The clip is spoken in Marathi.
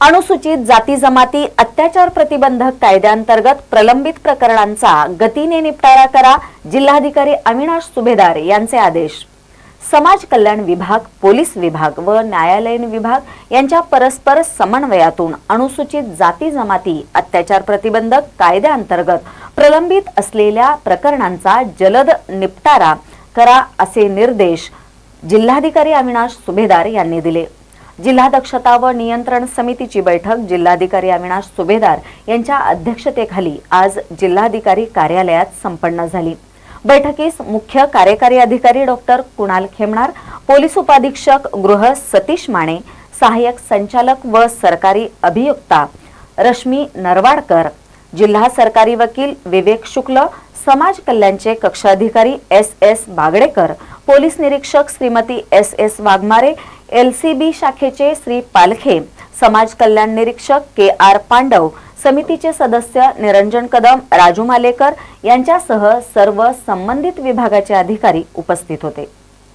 अनुसूचित जाती जमाती अत्याचार प्रतिबंधक कायद्याअंतर्गत प्रलंबित प्रकरणांचा गतीने निपटारा करा जिल्हाधिकारी अविनाश सुभेदार यांचे आदेश. समाज कल्याण विभाग पोलीस विभाग व न्यायालयीन विभाग यांच्या परस्पर समन्वयातून अनुसूचित जाती जमाती अत्याचार प्रतिबंधक कायद्याअंतर्गत प्रलंबित असलेल्या प्रकरणांचा जलद निपटारा करा असे निर्देश जिल्हाधिकारी अविनाश सुभेदार यांनी दिले. जिल्हा दक्षता व नियंत्रण समितीची बैठक जिल्हाधिकारी अविनाश सुभेदार यांच्या अध्यक्षतेखाली आज जिल्हाधिकारी कार्यालयात संपन्न झाली. बैठकीस मुख्य कार्यकारी अधिकारी डॉक्टर कुणाल खेमणार पोलीस उपाधीक्षक गृह सतीश माने सहाय्यक संचालक व सरकारी अभियुक्ता रश्मी नरवाडकर जिल्हा सरकारी वकील विवेक शुक्ल समाज कल्याणचे कक्षाधिकारी एस एस बागडेकर पोलीस निरीक्षक Shrimati S S Waghmare LCB शाखेचे श्री पालखे समाज कल्याण निरीक्षक के आर पांडव समितीचे सदस्य निरंजन कदम राजू मालेकर यांच्यासह सर्व संबंधित विभागाचे अधिकारी उपस्थित होते.